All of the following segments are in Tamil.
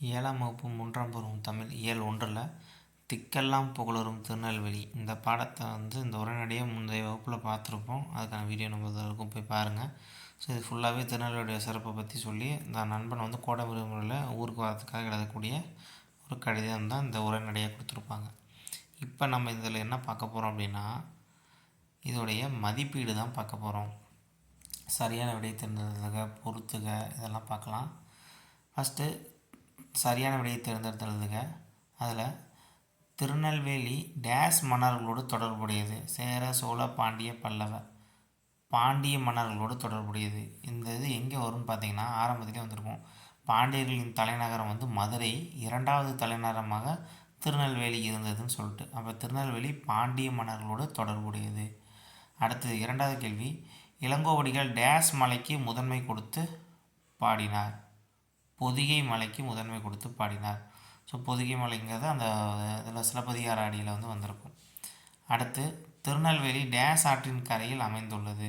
ஏழாம் வகுப்பு மூன்றாம் பருவம் தமிழ் இயல் ஒன்றில் திக்கெல்லாம் புகழரும் திருநெல்வேலி. இந்த பாடத்தை வந்து இந்த உரைநடையை முந்தைய வகுப்பில் பார்த்துருப்போம். அதுக்கான வீடியோ நம்ம இருக்கும் போய் பாருங்கள் ஸோ இது ஃபுல்லாகவே திருநெல்வேலியோட சிறப்பை பற்றி சொல்லி இந்த நண்பன் வந்து கோடை விடுமுறையில் ஊருக்கு வரத்துக்காக எழுதக்கூடிய ஒரு கடிதம் தான் இந்த உரைநடையை கொடுத்துருப்பாங்க. இப்போ நம்ம இதில் என்ன பார்க்க போகிறோம் அப்படின்னா இதோடைய மதிப்பீடு தான் பார்க்க போகிறோம் சரியான விடை தேர்ந்தெடுத்துக பொறுத்துக இதெல்லாம் பார்க்கலாம். ஃபஸ்ட்டு சரியான விடையை தேர்ந்தெடுத்து அதில் திருநெல்வேலி டேஸ் மன்னர்களோடு தொடர்புடையது. சேர சோழ பாண்டிய பல்லவ. பாண்டிய மன்னர்களோடு தொடர்புடையது. இந்த இது எங்கே வரும்னு பார்த்தீங்கன்னா ஆரம்பத்திலே வந்திருக்கும். பாண்டியர்களின் தலைநகரம் வந்து மதுரை. இரண்டாவது தலைநகரமாக திருநெல்வேலி இருந்ததுன்னு சொல்லிட்டு. அப்போ திருநெல்வேலி பாண்டிய மன்னர்களோடு தொடர்புடையது. அடுத்தது இரண்டாவது கேள்வி. இளங்கோவடிகள் டேஸ் மலைக்கு முதன்மை கொடுத்து பாடினார். பொதிகை மலைக்கு முதன்மை கொடுத்து பாடினார். ஸோ பொதிகை மலைங்கிறது அந்த இதில் சிலப்பதிகார அடியில் வந்து வந்திருக்கும். அடுத்து திருநெல்வேலி டேஸ் ஆற்றின் கரையில் அமைந்துள்ளது.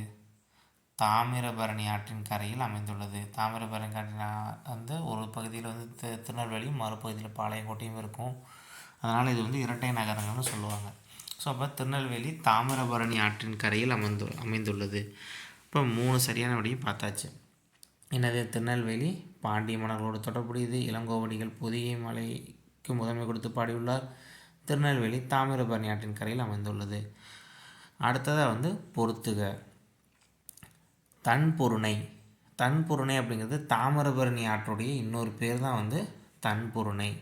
தாமிரபரணி ஆற்றின் கரையில் அமைந்துள்ளது. தாமிரபரணி ஆற்றின் வந்து ஒரு பகுதியில் வந்து தி திருநெல்வேலியும் மறுபகுதியில் பாளையங்கோட்டையும் இருக்கும். அதனால் இது வந்து இரட்டை நகரங்கள்னு சொல்லுவாங்க. ஸோ அப்போ திருநெல்வேலி தாமிரபரணி ஆற்றின் கரையில் அமைந்து அமைந்துள்ளது. இப்போ மூணு சரியான விடையும் பார்த்தாச்சு. எனது திருநெல்வேலி பாண்டிய மன்னர்களோடு தொடர்புடையது. இளங்கோவடிகள் புதிய மலைக்கு முதன்மை கொடுத்து பாடியுள்ளார். திருநெல்வேலி தாமிரபரணி ஆற்றின் கரையில் அமைந்துள்ளது. அடுத்ததாக வந்து பொறுத்துக. தன்பொருணை. தன்பொருணை அப்படிங்கிறது தாமிரபரணி ஆற்றுடைய இன்னொரு பேர் தான் வந்து தன்பொருணை.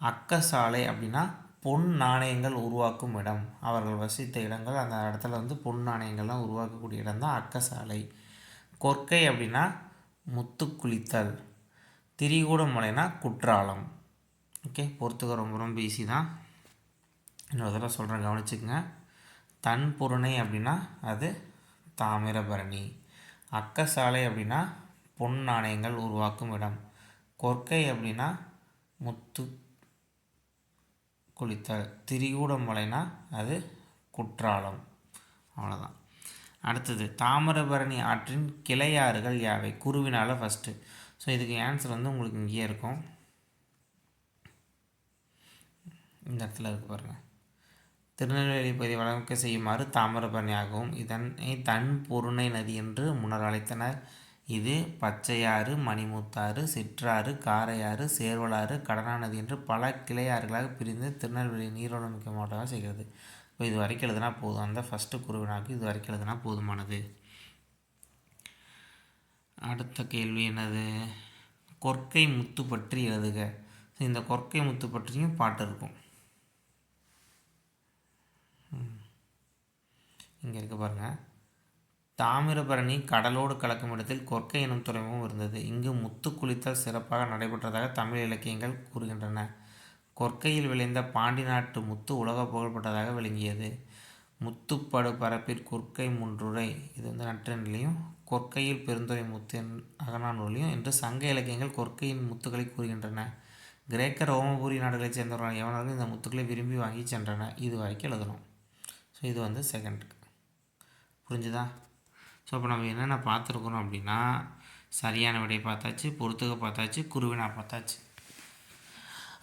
அக்கசாலை அப்படின்னா பொன் நாணயங்கள் உருவாக்கும் இடம். அவர்கள் வசித்த இடங்கள் அந்த இடத்துல வந்து பொன் நாணயங்கள்லாம் உருவாக்கக்கூடிய இடம் தான் அக்கசாலை. கொற்கை அப்படின்னா முத்து குளித்தல் திரிகூடம் மலைனா குற்றாலம். ஓகே பொறுத்துக்க ரொம்ப ரொம்ப ஈஸி தான். இன்னொரு தடவை சொல்கிறேன் கவனிச்சுக்கோங்க. தன் பொருணை அப்படின்னா அது தாமிரபரணி. அக்கசாலை அப்படின்னா பொன் நாணயங்கள் உருவாக்கும் இடம். கொற்கை அப்படின்னா முத்து குளித்தல் திரிகூடம் மலைனா அது குற்றாலம். அவ்வளோதான் அடுத்தது தாமிரபரணி ஆற்றின் கிளையாறுகள் யாவை? குருவினால் ஃபஸ்ட்டு ஸோ இதுக்கு ஆன்சர் வந்து உங்களுக்கு இங்கேயே இருக்கும். இந்த இடத்துல இருக்கு பாருங்கள் திருநெல்வேலி பகுதி வழங்க செய்யுமாறு தாமிரபரணி ஆகவும் இதனை தன் பொருணை நதி என்று முன்னர் அழைத்தனர். இது பச்சையாறு மணிமுத்தாறு சிற்றாறு காரையாறு சேர்வலாறு கடனா நதி என்று பல கிளையாறுகளாக பிரிந்து திருநெல்வேலி நீரோடு மிக்க மாவட்டமாக செய்கிறது. இப்போ இது வரைக்கும் எழுதுனா போதும். அந்த ஃபஸ்ட்டு குருவினாக்கு இது வரைக்கும் எழுதுனா போதுமானது. அடுத்த கேள்வி என்னது? கொற்கை முத்து பற்றி எழுதுக. இந்த கொற்கை முத்து பற்றியும் பாட்டு இருக்கும். இங்கே இருக்க பாருங்கள் தாமிரபரணி கடலோடு கலக்கும் இடத்தில் கொற்கை எனும் துறைமுகம் இருந்தது. இங்கு முத்து குளித்தல் சிறப்பாக நடைபெற்றதாக தமிழ் இலக்கியங்கள் கூறுகின்றன. கொற்கையில் விளைந்த பாண்டி நாட்டு முத்து உலக புகழ்பெற்றதாக விளங்கியது. முத்துப்படு பரப்பில் கொற்கை முன்றுரை. இது வந்து நற்றினிலையும் கொற்கையில் பெருந்துறை முத்து அகநானூலையும் என்று சங்க இலக்கியங்கள் கொற்கையின் முத்துக்களை கூறுகின்றன. கிரேக்க ரோமபுரி நாடுகளைச் சேர்ந்தவர்கள் எவனாலும் இந்த முத்துக்களை விரும்பி வாங்கி சென்றன. இது வரைக்கும் எழுதணும். ஸோ இது வந்து செகண்ட் புரிஞ்சுதா? ஸோ இப்போ நம்ம என்னென்ன பார்த்துருக்குறோம் அப்படின்னா சரியான விடையை பார்த்தாச்சு பொறுத்துக்க பார்த்தாச்சு குருவினா பார்த்தாச்சு.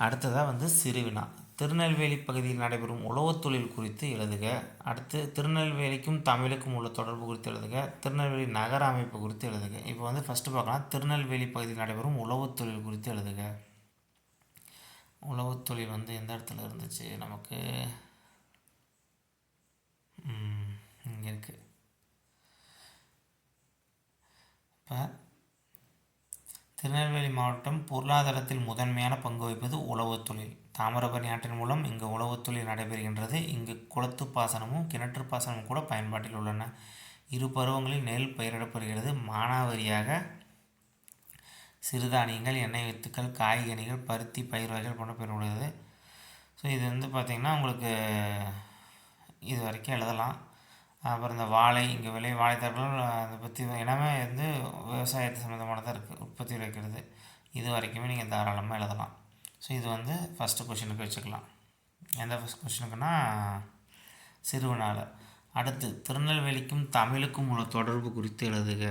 அடுத்ததாக வந்து சிறுவினா. திருநெல்வேலி பகுதியில் நடைபெறும் உழவுத் தொழில் குறித்து எழுதுக. அடுத்து திருநெல்வேலிக்கும் தமிழுக்கும் உள்ள தொடர்பு குறித்து எழுதுக. திருநெல்வேலி நகர அமைப்பு குறித்து எழுதுக. இப்போ வந்து ஃபஸ்ட்டு பார்க்கலாம். திருநெல்வேலி பகுதியில் நடைபெறும் உழவுத் தொழில் குறித்து எழுதுக. உழவுத் தொழில் வந்து எந்த இடத்துல இருந்துச்சு? நமக்கு இங்கே இருக்குது இப்போ திருநெல்வேலி மாவட்டம் பொருளாதாரத்தில் முதன்மையான பங்கு வகிப்பது உழவுத் தொழில். தாமிரபரணி ஆற்றின் மூலம் இங்கு உழவுத் தொழில் நடைபெறுகின்றது. இங்கு குளத்து பாசனமும் கிணற்று பாசனமும் கூட பயன்பாட்டில் உள்ளன. இரு பருவங்களில் நெல் பயிரிடப்படுகிறது. மானாவரியாக சிறுதானியங்கள் எண்ணெய் வித்துக்கள் காய்கனிகள் பருத்தி பயிர் வகைகள் போன்ற பெறப்படுகிறது ஸோ இது வந்து பார்த்திங்கன்னா உங்களுக்கு இது வரைக்கும் எழுதலாம். அப்புறம் இந்த வாழை இங்கே விளை வாழைத்தார்கள் அதை பற்றி எல்லாமே வந்து விவசாயத்து சம்மந்தமானதாக இருக்குது உற்பத்தி வைக்கிறது இது வரைக்குமே நீங்கள் தாராளமாக எழுதலாம். ஸோ இது வந்து ஃபஸ்ட்டு கொஷினுக்கு வச்சுக்கலாம். எந்த ஃபஸ்ட் கொஷினுக்குன்னா சிறுவனால் அடுத்து திருநெல்வேலிக்கும் தமிழுக்கும் உள்ள தொடர்பு குறித்து எழுதுக.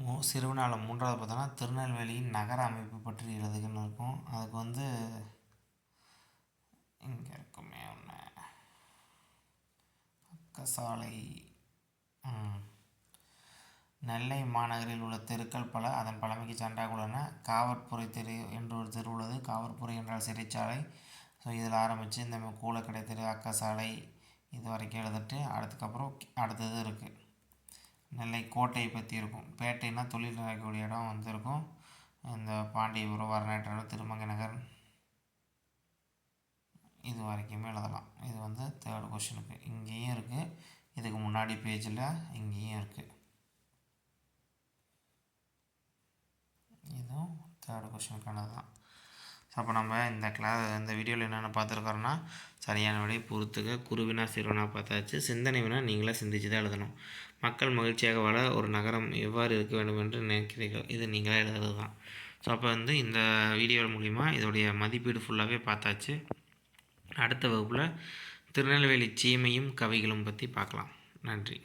மூ சிறுவனால மூன்றாவது பார்த்தோன்னா திருநெல்வேலியின் நகர அமைப்பு பற்றி எழுதுகன்னு இருக்கும் அதுக்கு வந்து இங்கே இருக்குமே ஒன்று சாலை நெல்லை மாநகரில் உள்ள தெருக்கள் பல அதன் பழமைக்கு சான்றாக உள்ளன. காவற்புரை தெரு என்று ஒரு தெரு உள்ளது. காவற்புரை என்றால் சிறைச்சாலை. ஸோ இதில் ஆரம்பித்து இந்த மாதிரி கூலக்கடை தெரு அக்கசாலை இது வரைக்கும் எழுதிட்டு அதுக்கப்புறம் அடுத்தது இருக்குது நெல்லை கோட்டையை பற்றி இருக்கும். பேட்டைனா தொழில் நடக்கக்கூடிய இடம் வந்து இருக்கும். இந்த பாண்டியபுரம் வரநாட்டர் திருமங்கை நகர் இது வரைக்குமே எழுதலாம். இது வந்து தேர்ட் கொஷினுக்கு இங்கேயும் இருக்குது இதுக்கு முன்னாடி பேஜில் இங்கேயும் இருக்குது இதுவும் தேர்ட் கொஷினுக்கானது தான் ஸோ அப்போ நம்ம இந்த கிளா இந்த வீடியோவில் என்னென்ன பார்த்துருக்கோம்னா சரியான விடை பொறுத்துக்க குருவினா சிறுவனா பார்த்தாச்சு சிந்தனை வினா நீங்களே சிந்திச்சு தான் எழுதணும். மக்கள் மகிழ்ச்சியாக வாழ ஒரு நகரம் எவ்வாறு இருக்க வேண்டும் என்று நினைக்கிறீர்கள்? இது நீங்களே எழுதுறது தான் ஸோ அப்போ வந்து இந்த வீடியோ மூலிமா இதோடைய மதிப்பீடு ஃபுல்லாகவே பார்த்தாச்சு. அடுத்த வகுப்பில் திருநெல்வேலி சீமையும் கவிகளும் பற்றி பார்க்கலாம். நன்றி.